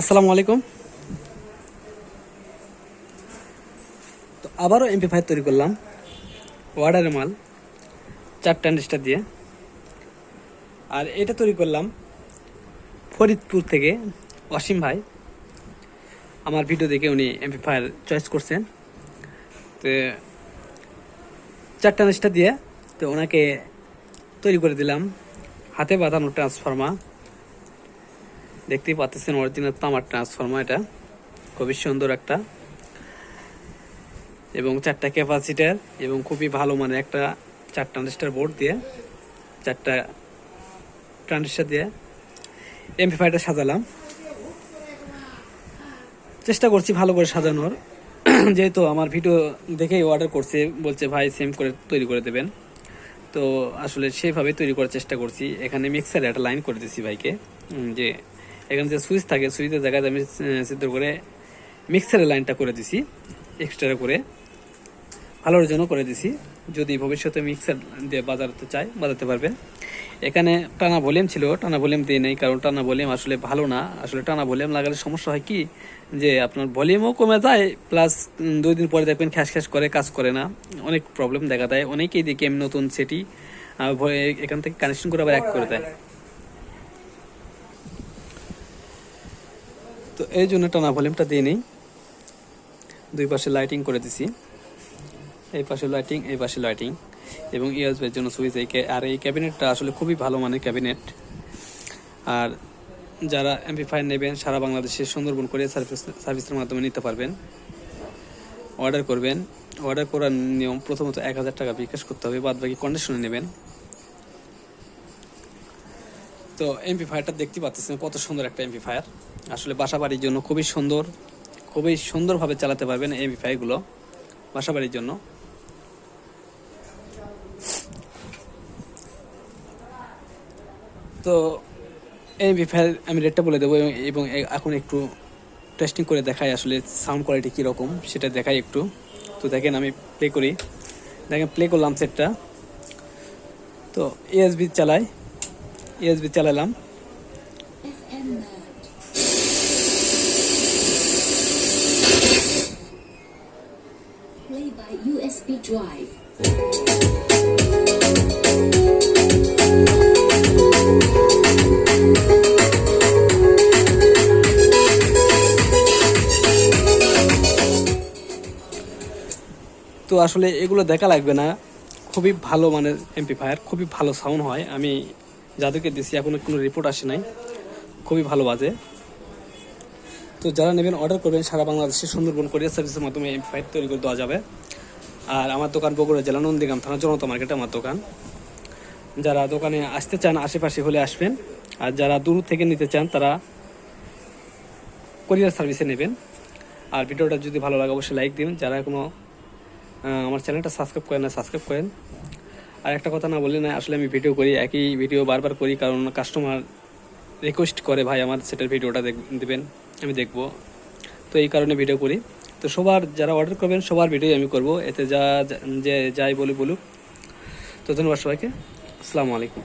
আসসালামু আলাইকুম। তো আবারও এমপি ফাইভ তৈরি করলাম। ওয়ার্ডারের মাল, চারটা ইন্ডাস্টার দিয়ে। আর এটা তৈরি করলাম ফরিদপুর থেকে অসীম ভাই। আমার ভিডিও দেখে উনি এমপি ফাইভ চয়েস করছেন। তো চারটা ইন্ডাস্টার দিয়ে তো ওনাকে তৈরি করে দিলাম। হাতে বাঁধানো ট্রান্সফর্মার দেখতেই পাচ্ছেন অরিজিনাল তামার ট্রান্সফর্মার এটা। খুবই সুন্দর একটা। এবং চারটা ক্যাপাসিটার এবং খুবই ভালো মানে একটা চার ট্রানজিস্টার বোর্ড দিয়ে, চারটা ট্রানজিস্টার দিয়ে এমপিফাইটা সাজালাম। চেষ্টা করছি ভালো করে সাজানোর। যেহেতু আমার ভিডিও দেখেই অর্ডার করছে, বলছে ভাই সেম করে তৈরি করে দেবেন। তো আসলে সেভাবে তৈরি করার চেষ্টা করছি। এখানে মিক্সারে একটা লাইন করে দিছি ভাইকে যে এখানে যে সুইচ থাকে, সুইচের জায়গায় আমি সিদ্ধ করে মিক্সারের লাইনটা করে দিছি এক্সট্রা করে। ভালোর জন্য করে দিছি, যদি ভবিষ্যতে মিক্সার দিয়ে বাজাতে চাই বাজাতে পারবে। এখানে টানা ভলিউম ছিল, টানা ভলিউম দিয়ে নেই, কারণ টানা ভলিউম আসলে ভালো না। আসলে টানা ভলিউম লাগালে সমস্যা হয় কি? যে আপনার ভলিউমও কমে যায় প্লাস দুই দিন পরে দেখবেন খ্যাস খ্যাস করে, কাজ করে না। অনেক প্রবলেম দেখা দেয়। অনেকেই দেখি আমি নতুন সেটি এখান থেকে কানেকশন করে আবার এক করে দেয়। তো এই জন্য টানা ভলিউমটা দিয়ে নিই। দুই পাশে লাইটিং করে দিছি। এই পাশে লাইটিং এই পাশে লাইটিং এবং ইউএসবির জন্য সুইচ, এই আর এই ক্যাবিনেটটা আসলে খুবই ভালো মানের ক্যাবিনেট। আর যারা এমপিফাই নেবেন, সারা বাংলাদেশে সুন্দরবন করে সার্ভিস সার্ভিসের মাধ্যমে নিতে পারবেন। অর্ডার করবেন। অর্ডার করার নিয়ম প্রথমত এক হাজার টাকা বিকাশ করতে হবে বাদ বাকি কন্ডিশনে নেবেন। তো এমপি ফায়ারটা দেখতে পাচ্ছেন কত সুন্দর একটা এমপি ফায়ার আসলে বাসা বাড়ির জন্য খুবই সুন্দর, খুবই সুন্দরভাবে চালাতে পারবেন এমপি ফায়ারগুলো বাসা বাড়ির জন্য। তো এমপি ফায়ার আমি রেটটা বলে দেবো এবং- এখন একটু টেস্টিং করে দেখাই আসলে সাউন্ড কোয়ালিটি কীরকম, সেটা দেখাই একটু। তো দেখেন আমি প্লে করি। দেখেন প্লে করলাম সেটটা তো ইএসবি চালাই। ইএসবি চালালাম drive. তো আসলে এগুলো দেখা লাগবে না। খুবই ভালো মানের এমপিফায়ার খুবই ভালো সাউন্ড হয়। আমি যাদেরকে দিছি, এখনও কোনো রিপোর্ট আসে নাই। খুবই ভালো বাজে। তো যারা নেবেন অর্ডার করবেন, সারা বাংলাদেশে সুন্দরবন কোরিয়ার সার্ভিসের মাধ্যমে এমপিফায়ার তৈরি করে দেওয়া যাবে। আর আমার দোকান বগুড়া জেলা, নন্দীগ্রাম থানা, জনতা মার্কেটে আমার দোকান। যারা দোকানে আসতে চান, আশেপাশে হলে আসবেন। আর যারা দূর থেকে নিতে চান, তারা কোরিয়ার সার্ভিসে নেবেন। আর ভিডিওটা যদি ভালো লাগে, অবশ্যই লাইক দিন যারা কোনো আমার চ্যানেলটা সাবস্ক্রাইব করেন না সাবস্ক্রাইব করেন। আর একটা কথা না বললে না, আসলে আমি ভিডিও করি, একই ভিডিও বারবার করি, কারণ কাস্টমার রিকোয়েস্ট করে, ভাই, আমার সেটার ভিডিওটা দেখ, দেবেন, আমি দেখব। তো এই কারণে ভিডিও করি। তো সবার, যারা অর্ডার করবেন, সবার ভিডিও আমি করব। এতে যা- যে, যাই বলি বলুক। তো ধন্যবাদ সবাইকে। আসসালামু আলাইকুম।